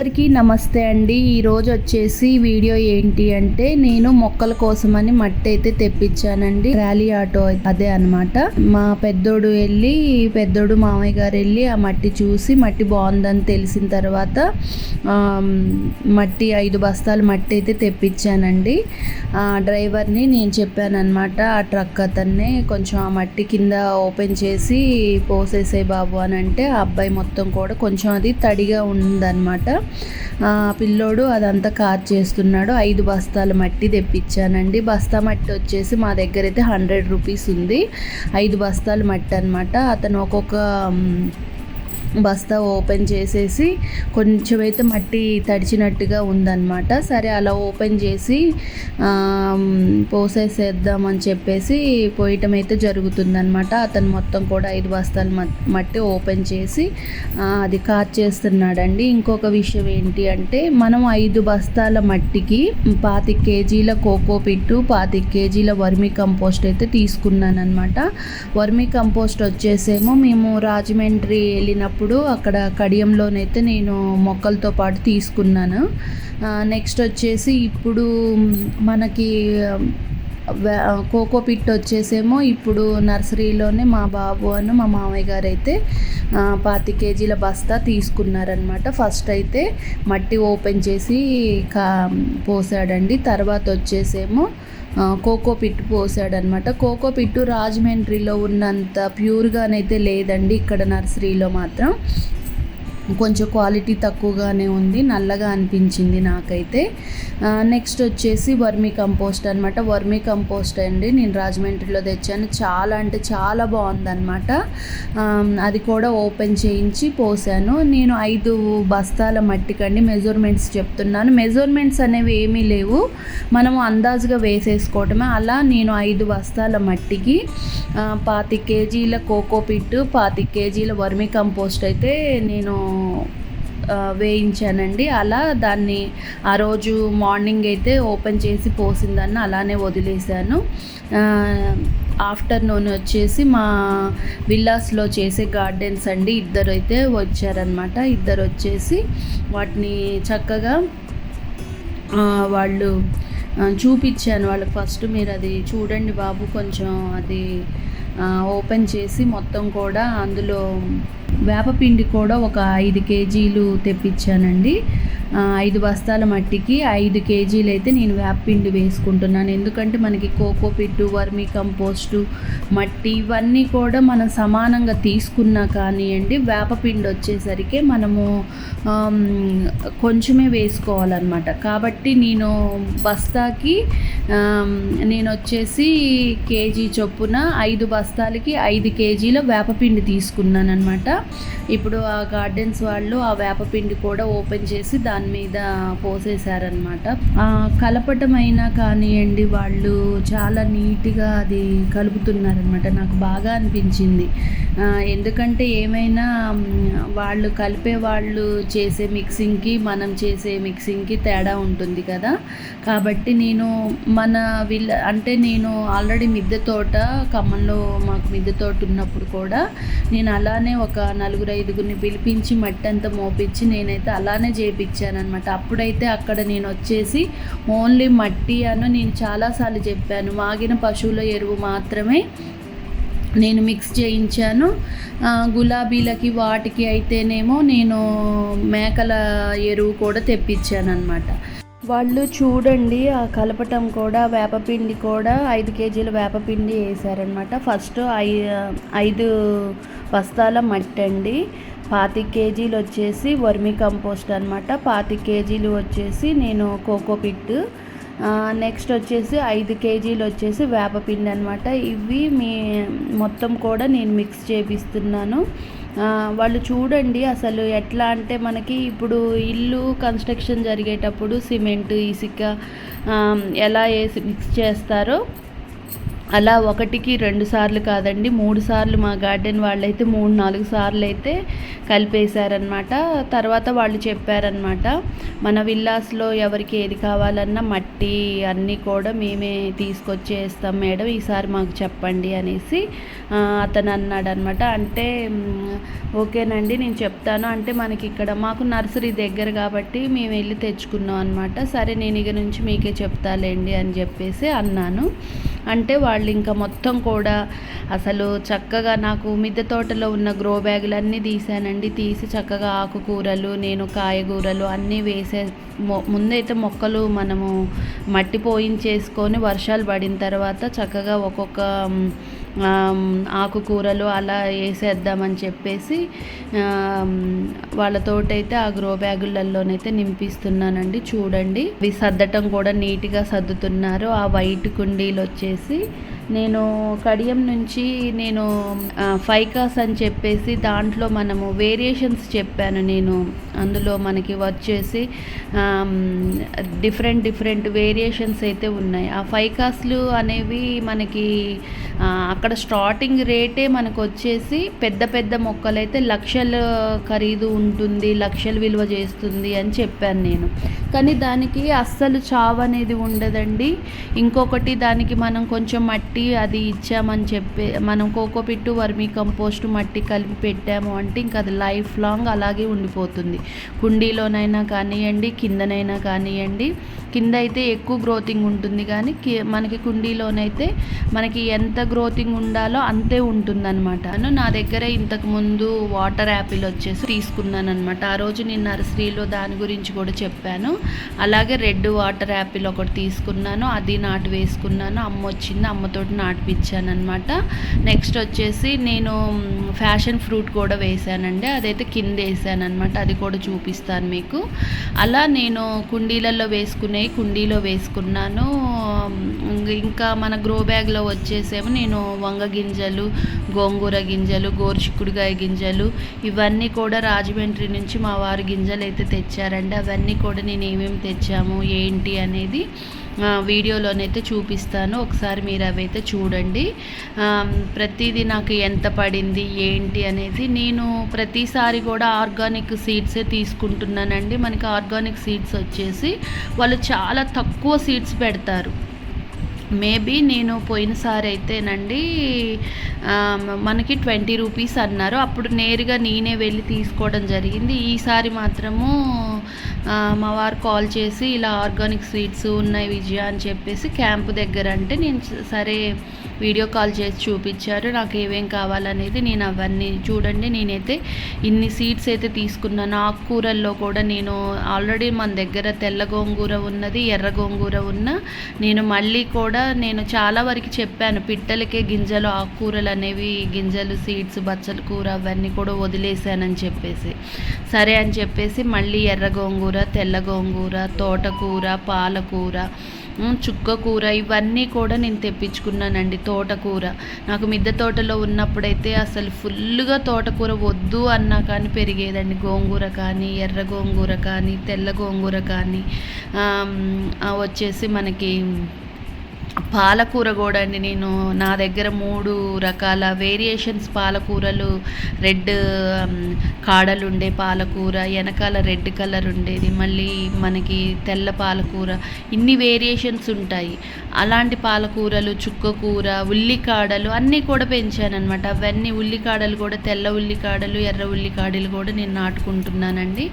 అందరికీ నమస్తే అండి. ఈరోజు వచ్చేసి వీడియో ఏంటి అంటే నేను మొక్కల కోసమని మట్టి అయితే తెప్పించానండి. ర్యాలీ ఆటో అదే అనమాట మా పెద్దోడు వెళ్ళి పెద్దోడు మామయ్య గారు వెళ్ళి ఆ మట్టి చూసి మట్టి బాగుందని తెలిసిన తర్వాత మట్టి ఐదు బస్తాలు మట్టి అయితే తెప్పించానండి. ఆ డ్రైవర్ని నేను చెప్పాను అనమాట ఆ ట్రక్ అతన్ని కొంచెం ఆ మట్టి కింద ఓపెన్ చేసి పోసేసే బాబు అని అంటే ఆ అబ్బాయి మొత్తం కూడా కొంచెం అది తడిగా ఉందన్నమాట. పిల్లోడు అదంతా కార్ చేస్తున్నాడు. ఐదు బస్తాల మట్టి తెప్పించానండి. బస్తా మట్టి వచ్చేసి మా దగ్గర అయితే హండ్రెడ్ రూపీస్ ఉంది. ఐదు బస్తాల మట్టి అనమాట అతను ఒక్కొక్క బస్తా ఓపెన్ చేసేసి కొంచెం అయితే మట్టి తడిచినట్టుగా ఉందన్నమాట. సరే అలా ఓపెన్ చేసి పోసేసేద్దామని చెప్పేసి పోయటం అయితే జరుగుతుందనమాట అతను మొత్తం కూడా ఐదు బస్తాలు మట్టి ఓపెన్ చేసి అది కార్ చేస్తున్నాడండి. ఇంకొక విషయం ఏంటి అంటే మనం ఐదు బస్తాల మట్టికి పాతి కేజీల కోకో పిట్టు పాతి కేజీల వర్మి కంపోస్ట్ అయితే తీసుకున్నాను అనమాట వర్మి కంపోస్ట్ వచ్చేసేమో మేము రాజమండ్రి వెళ్ళిన వెళ్ళినప్పుడు అప్పుడు అక్కడ కడియంలోనైతే నేను మొక్కలతో పాటు తీసుకున్నాను. నెక్స్ట్ వచ్చేసి ఇప్పుడు మనకి కోకో పిట్ వచ్చేసేమో ఇప్పుడు నర్సరీలోనే మా బాబు అని మా మామయ్య గారు అయితే పాతి కేజీల బస్తా తీసుకున్నారనమాట ఫస్ట్ అయితే మట్టి ఓపెన్ చేసి కా పోసాడండి. తర్వాత వచ్చేసేమో కోకో పిట్టు పోసాడనమాట కోకో పిట్టు రాజమండ్రిలో ఉన్నంత ప్యూర్గానైతే లేదండి ఇక్కడ నర్సరీలో మాత్రం. కొంచెం క్వాలిటీ తక్కువగానే ఉంది నల్లగా అనిపించింది నాకైతే. నెక్స్ట్ వచ్చేసి వర్మీ కంపోస్ట్ అనమాట వర్మీ కంపోస్ట్ అండి నేను రాజమండ్రిలో తెచ్చాను. చాలా అంటే చాలా బాగుందన్నమాట. అది కూడా ఓపెన్ చేయించి పోసాను. నేను ఐదు బస్తాల మట్టికండి మెజర్మెంట్స్ చెప్తున్నాను. మెజర్మెంట్స్ అనేవి ఏమీ లేవు. మనం అందాజుగా వేసేసుకోవటమే. అలా నేను ఐదు బస్తాల మట్టికి పాతి కేజీల కోకోపిట్ పాతి కేజీల వర్మీ కంపోస్ట్ అయితే నేను వేయించానండి. అలా దాన్ని ఆ రోజు మార్నింగ్ అయితే ఓపెన్ చేసి పోసిందాన్ని అలానే వదిలేశాను. ఆఫ్టర్నూన్ వచ్చేసి మా విల్లాస్లో చేసే గార్డెన్స్ అండి. ఇద్దరు అయితే వచ్చారనమాట ఇద్దరు వచ్చేసి వాటిని చక్కగా వాళ్ళు చూపించాను. వాళ్ళకి ఫస్ట్ మీరు అది చూడండి బాబు కొంచెం అది ఓపెన్ చేసి మొత్తం కూడా అందులో వేపపిండి కూడా ఒక ఐదు కేజీలు తెప్పించానండి. ఐదు బస్తాల మట్టికి ఐదు కేజీలు అయితే నేను వేపపిండి వేసుకుంటున్నాను. ఎందుకంటే మనకి కోకో పిట్టు వర్మీ కంపోస్టు మట్టి ఇవన్నీ కూడా మనం సమానంగా తీసుకున్నా కానివ్వండి వేపపిండి వచ్చేసరికి మనము కొంచెమే వేసుకోవాలన్నమాట. కాబట్టి నేను బస్తాకి నేను వచ్చేసి కేజీ చొప్పున ఐదు బస్తాలకి ఐదు కేజీల వేపపిండి తీసుకున్నాను అనమాట ఇప్పుడు ఆ గార్డెన్స్ వాళ్ళు ఆ వేపపిండి కూడా ఓపెన్ చేసి దాని దాని మీద పోసేసారనమాట కలపటం అయినా కానివ్వండి వాళ్ళు చాలా నీట్గా అది కలుపుతున్నారనమాట నాకు బాగా అనిపించింది. ఎందుకంటే ఏమైనా వాళ్ళు కలిపే వాళ్ళు చేసే మిక్సింగ్కి మనం చేసే మిక్సింగ్కి తేడా ఉంటుంది కదా. కాబట్టి నేను మన వీళ్ళ అంటే నేను ఆల్రెడీ మిద్దె తోట ఖమ్మంలో మాకు మిద్దె తోట ఉన్నప్పుడు కూడా నేను అలానే ఒక నలుగురు ఐదుగురిని పిలిపించి మట్టి అంతా మోపించి నేనైతే అలానే చేపించాను అనమాట అప్పుడైతే అక్కడ నేను వచ్చేసి ఓన్లీ మట్టి అను నేను చాలాసార్లు చెప్పాను. మాగిన పశువుల ఎరువు మాత్రమే నేను మిక్స్ చేయించాను. గులాబీలకి వాటికి అయితేనేమో నేను మేకల ఎరువు కూడా తెప్పించాను అనమాట వాళ్ళు చూడండి ఆ కలపటం కూడా వేపపిండి కూడా ఐదు కేజీల వేపపిండి వేసారనమాట ఫస్ట్ ఐ ఐదు బస్తాల మట్టి అండి పాతి కేజీలు వచ్చేసి వర్మి కంపోస్ట్ అనమాట పాతి కేజీలు వచ్చేసి నేను కోకోపిట్ నెక్స్ట్ వచ్చేసి ఐదు కేజీలు వచ్చేసి వేపపిండి అనమాట ఇవి మీ మొత్తం కూడా నేను మిక్స్ చేపిస్తున్నాను. వాళ్ళు చూడండి అసలు ఎట్లా అంటే మనకి ఇప్పుడు ఇల్లు కన్స్ట్రక్షన్ జరిగేటప్పుడు సిమెంట్ ఇసుక ఎలా వేసి మిక్స్ చేస్తారో అలా ఒకటికి రెండు సార్లు కాదండి మూడు సార్లు మా గార్డెన్ వాళ్ళైతే మూడు నాలుగు సార్లు అయితే కలిపేశారనమాట తర్వాత వాళ్ళు చెప్పారనమాట మన విల్లాస్లో ఎవరికి ఏది కావాలన్నా మట్టి అన్నీ కూడా మేమే తీసుకొచ్చేస్తాం మేడం ఈసారి మాకు చెప్పండి అనేసి అతను అన్నాడనమాట అంటే ఓకేనండి నేను చెప్తాను. అంటే మనకి ఇక్కడ మాకు నర్సరీ దగ్గర కాబట్టి మేము వెళ్ళి తెచ్చుకున్నాం అనమాట సరే నేను ఇక నుంచి మీకే చెప్తాలేండి అని చెప్పేసి అన్నాను. అంటే వాళ్ళు ఇంకా మొత్తం కూడా అసలు చక్కగా నాకు మిద్దె తోటలో ఉన్న గ్రో బ్యాగులన్నీ తీసానండి తీసి చక్కగా ఆకుకూరలు నేను కాయగూరలు అన్నీ వేసే ముందైతే మొక్కలు మనము మట్టి పోయించేసుకొని వర్షాలు పడిన తర్వాత చక్కగా ఒక్కొక్క ఆకుకూరలు అలా వేసేద్దామని చెప్పేసి వాళ్ళతోటైతే ఆ గ్రో బ్యాగులలోనైతే నింపిస్తున్నానండి. చూడండి. ఇవి సర్దటం కూడా నీట్గా సర్దుతున్నారు. ఆ వైట్ కుండీలు వచ్చేసి నేను కడియం నుంచి నేను ఫైకాస్ అని చెప్పేసి దాంట్లో మనము వేరియేషన్స్ చెప్పాను నేను. అందులో మనకి వచ్చేసి డిఫరెంట్ డిఫరెంట్ వేరియేషన్స్ అయితే ఉన్నాయి. ఆ ఫైకాస్లు అనేవి మనకి అక్కడ స్టార్టింగ్ రేటే మనకు వచ్చేసి పెద్ద పెద్ద మొక్కలైతే లక్షల ఖరీదు ఉంటుంది లక్షలు విలువ చేస్తుంది అని చెప్పాను నేను. కానీ దానికి అస్సలు చావు అనేది ఉండదండి. ఇంకొకటి దానికి మనం కొంచెం మట్టి అది ఇచ్చామని చెప్పి మనం కోకోపిట్టు వర్మీ కంపోస్ట్ మట్టి కలిపి పెట్టాము అంటే ఇంకా అది లైఫ్ లాంగ్ అలాగే ఉండిపోతుంది. కుండీలోనైనా కానివ్వండి కిందనైనా కానివ్వండి కింద అయితే ఎక్కువ గ్రోతింగ్ ఉంటుంది కానీ మనకి కుండీలోనైతే మనకి ఎంత గ్రోతింగ్ ఉండాలో అంతే ఉంటుందన్నమాట. నా దగ్గర ఇంతకు ముందు వాటర్ యాపిల్ వచ్చేసి తీసుకున్నాను అనమాట ఆ రోజు నేను నర్సరీలో దాని గురించి కూడా చెప్పాను. అలాగే రెడ్ వాటర్ యాపిల్ ఒకటి తీసుకున్నాను. అది నాటు వేసుకున్నాను. అమ్మ వచ్చింది అమ్మతో నాటిపించాను అనమాట నెక్స్ట్ వచ్చేసి నేను ఫ్యాషన్ ఫ్రూట్ కూడా వేసానండి. అదైతే కింద వేసాను అనమాట అది కూడా చూపిస్తాను మీకు. అలా నేను కుండీలలో వేసుకునే కుండీలో వేసుకున్నాను. ఇంకా మన గ్రో బ్యాగ్లో వచ్చేసేమో నేను వంగ గింజలు గోంగూర గింజలు గోరుచిక్కుడుగాయ గింజలు ఇవన్నీ కూడా రాజమండ్రి నుంచి మా వారు గింజలు అయితే తెచ్చారండి. అవన్నీ కూడా నేను ఏమేమి తెచ్చాము ఏంటి అనేది వీడియోలోనైతే చూపిస్తాను. ఒకసారి మీరు అవైతే చూడండి. ప్రతిదీ నాకు ఎంత పడింది ఏంటి అనేది నేను ప్రతిసారి కూడా ఆర్గానిక్ సీడ్సే తీసుకుంటున్నానండి. మనకి ఆర్గానిక్ సీడ్స్ వచ్చేసి వాళ్ళు చాలా తక్కువ సీడ్స్ పెడతారు. మేబీ నేను పోయినసారి అయితేనండి మనకి ట్వంటీ రూపీస్ అన్నారు. అప్పుడు నేరుగా నేనే వెళ్ళి తీసుకోవడం జరిగింది. ఈసారి మాత్రము మా వారు కాల్ చేసి ఇలా ఆర్గానిక్ స్వీట్స్ ఉన్నాయి విజయ అని చెప్పేసి క్యాంప్ దగ్గర అంటే నేను సరే వీడియో కాల్ చేసి చూపించారు నాకు ఏమేం కావాలనేది నేను అవన్నీ చూడండి నేనైతే ఇన్ని సీడ్స్ అయితే తీసుకున్నాను. ఆకుకూరల్లో కూడా నేను ఆల్రెడీ మన దగ్గర తెల్ల గోంగూర ఉన్నది ఎర్ర గోంగూర ఉన్న నేను మళ్ళీ కూడా నేను చాలా వరకు చెప్పాను పిట్టలకే గింజలు ఆకుకూరలు అనేవి గింజలు సీడ్స్ బచ్చల కూర అవన్నీ కూడా వదిలేశానని చెప్పేసి. సరే అని చెప్పేసి మళ్ళీ ఎర్ర గోంగూర తెల్ల గోంగూర తోటకూర పాలకూర చుక్కకూర ఇవన్నీ కూడా నేను తెప్పించుకున్నానండి తోటకూర. నాకు మిద్దె తోటలో ఉన్నప్పుడైతే అసలు ఫుల్గా తోటకూర వద్దు అన్నా కానీ పెరిగేదండి. గోంగూర కానీ ఎర్ర గోంగూర కానీ తెల్ల గోంగూర కానీ వచ్చేసి మనకి పాలకూర కూడా అండి నేను నా దగ్గర మూడు రకాల వేరియేషన్స్ పాలకూరలు. రెడ్ um, కాడలు ఉండే పాలకూర వెనకాల రెడ్ కలర్ ఉండేది. మళ్ళీ మనకి తెల్ల పాలకూర ఇన్ని వేరియేషన్స్ ఉంటాయి. అలాంటి పాలకూరలు చుక్కకూర ఉల్లికాడలు అన్నీ కూడా పెంచాను అనమాట అవన్నీ ఉల్లికాడలు కూడా తెల్ల ఉల్లికాడలు ఎర్ర ఉల్లికాడలు కూడా నేను నాటుకుంటున్నానండి.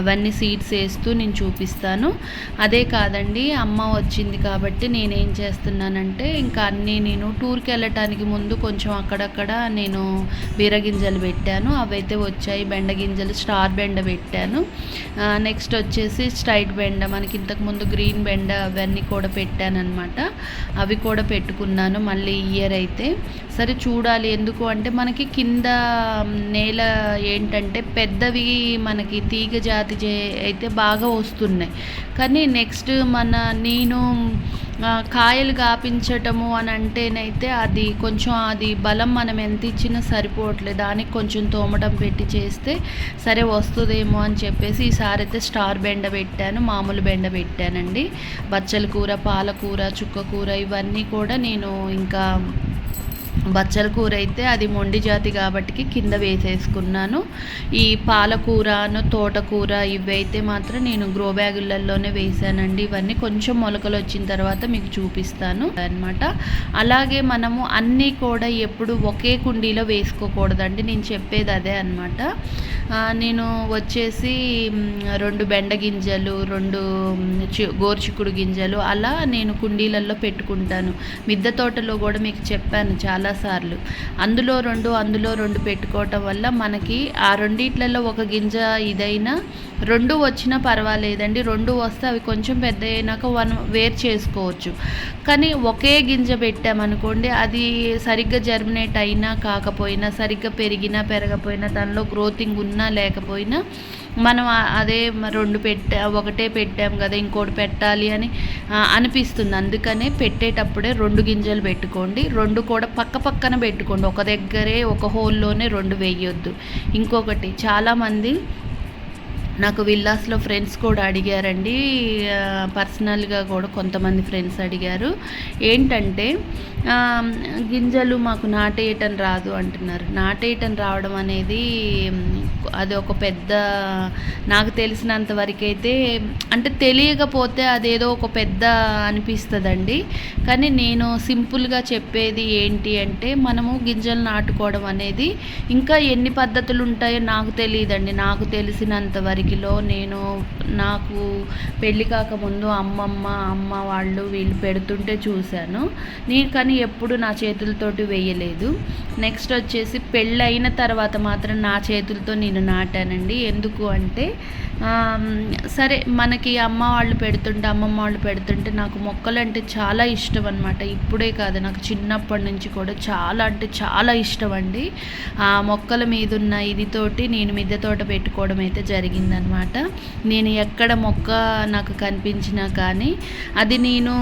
అవన్నీ సీడ్స్ వేస్తూ నేను చూపిస్తాను. అదే కాదండి అమ్మ వచ్చింది కాబట్టి నేనేం చేస్తాను చేస్తున్నానంటే ఇంకా అన్నీ నేను టూర్కి వెళ్ళటానికి ముందు కొంచెం అక్కడక్కడ నేను బీరగింజలు పెట్టాను. అవైతే వచ్చాయి. బెండ గింజలు స్టార్ బెండ పెట్టాను. నెక్స్ట్ వచ్చేసి స్ట్రైట్ బెండ. మనకి ఇంతకుముందు గ్రీన్ బెండ అవన్నీ కూడా పెట్టాను అనమాట అవి కూడా పెట్టుకున్నాను మళ్ళీ ఇయర్ అయితే. సరే చూడాలి. ఎందుకు అంటే మనకి కింద నేల ఏంటంటే పెద్దవి మనకి తీగ జాతి అయితే బాగా వస్తున్నాయి. కానీ నెక్స్ట్ మన నేను కాయలు గాపించటము అని అంటేనైతే అది కొంచెం అది బలం మనం ఎంత ఇచ్చినా సరిపోవట్లేదు. దానికి కొంచెం తోమటం పెట్టి చేస్తే సరే వస్తుందేమో అని చెప్పేసి ఈసారి అయితే స్టార్ బెండ పెట్టాను. మామూలు బెండ పెట్టానండి. బచ్చల కూర పాలకూర చుక్క కూర ఇవన్నీ కూడా నేను ఇంకా బచ్చల కూర అయితే అది మొండి జాతి కాబట్టి కింద వేసేసుకున్నాను. ఈ పాలకూరను తోటకూర ఇవైతే మాత్రం నేను గ్రో బ్యాగులలోనే వేసానండి. ఇవన్నీ కొంచెం మొలకలు వచ్చిన తర్వాత మీకు చూపిస్తాను అనమాట అలాగే మనము అన్నీ కూడా ఎప్పుడు ఒకే కుండీలో వేసుకోకూడదండి. నేను చెప్పేది అదే అనమాట నేను వచ్చేసి రెండు బెండ గింజలు రెండు గోరుచిక్కుడు గింజలు అలా నేను కుండీలలో పెట్టుకుంటాను. మిద్దె తోటలో కూడా మీకు చెప్పాను చాలా చాలాసార్లు. అందులో రెండు అందులో రెండు పెట్టుకోవటం వల్ల మనకి ఆ రెండిట్లలో ఒక గింజ ఇదైనా రెండు వచ్చినా పర్వాలేదండి. రెండు వస్తే అవి కొంచెం పెద్ద అయినాక వన్ వేర్ చేసుకోవచ్చు. కానీ ఒకే గింజ పెట్టామనుకోండి అది సరిగ్గా జర్మినేట్ అయినా కాకపోయినా సరిగ్గా పెరిగినా పెరగపోయినా దానిలో గ్రోతింగ్ ఉన్నా లేకపోయినా మనం అదే రెండు పెట్టా ఒకటే పెట్టాం కదా ఇంకోటి పెట్టాలి అని అనిపిస్తుంది. అందుకనే పెట్టేటప్పుడే రెండు గింజలు పెట్టుకోండి. రెండు కూడా పక్క పక్కన పెట్టుకోండి. ఒక దగ్గరే ఒక హోల్లోనే రెండు వేయొద్దు. ఇంకొకటి చాలామంది నాకు విల్లాస్లో ఫ్రెండ్స్ కూడా అడిగారండి. పర్సనల్గా కూడా కొంతమంది ఫ్రెండ్స్ అడిగారు. ఏంటంటే గింజలు మాకు నాటేయటం రాదు అంటున్నారు. నాటేయటం రావడం అనేది అది ఒక పెద్ద నాకు తెలిసినంత వరకైతే అంటే తెలియకపోతే అదేదో ఒక పెద్ద అనిపిస్తుందండి. కానీ నేను సింపుల్గా చెప్పేది ఏంటి అంటే మనము గింజలు నాటుకోవడం అనేది ఇంకా ఎన్ని పద్ధతులు ఉంటాయో నాకు తెలియదండి. నాకు తెలిసినంత వరకులో నేను నాకు పెళ్ళి కాకముందు అమ్మమ్మ అమ్మ వాళ్ళు వీళ్ళు పెడుతుంటే చూశాను. నేను కానీ ఎప్పుడు నా చేతులతోటి వేయలేదు. నెక్స్ట్ వచ్చేసి పెళ్ళైన తర్వాత మాత్రం నా చేతులతో నేను నాటానండి. ఎందుకు అంటే సరే మనకి అమ్మ వాళ్ళు పెడుతుంటే అమ్మమ్మ వాళ్ళు పెడుతుంటే నాకు మొక్కలు అంటే చాలా ఇష్టం అనమాట ఇప్పుడే కాదు నాకు చిన్నప్పటి నుంచి కూడా చాలా అంటే చాలా ఇష్టం అండి. ఆ మొక్కల మీద ఉన్న ఇదితోటి నేను మిద్దె తోట పెట్టుకోవడం అయితే జరిగిందనమాట నేను ఎక్కడ మొక్క నాకు కనిపించినా కానీ అది నేను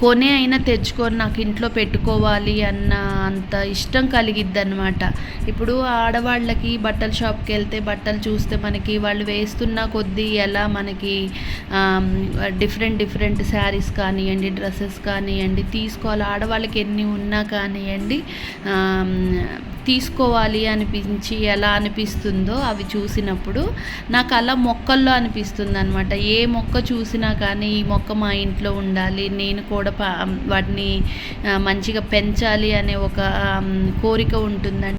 కొనే అయినా తెచ్చుకొని నాకు ఇంట్లో పెట్టుకోవాలి అన్న అంత ఇష్టం కలిగిద్ది అనమాట ఇప్పుడు ఆడవాళ్ళకి బట్టల షాప్కి వెళ్తే బట్టలు చూస్తే మనకి వాళ్ళు వేస్తున్న కొద్దీ ఎలా మనకి డిఫరెంట్ డిఫరెంట్ శారీస్ కానివ్వండి డ్రెస్సెస్ కానివ్వండి తీసుకోవాలి. ఆడవాళ్ళకి ఎన్ని ఉన్నా కానివ్వండి తీసుకోవాలి అనిపించి ఎలా అనిపిస్తుందో అవి చూసినప్పుడు నాకు అలా మొక్కల్లో అనిపిస్తుంది అనమాట ఏ మొక్క చూసినా కానీ ఈ మొక్క మా ఇంట్లో ఉండాలి నేను కూడా వాటిని మంచిగా పెంచాలి అనే ఒక కోరిక ఉంటుందండి.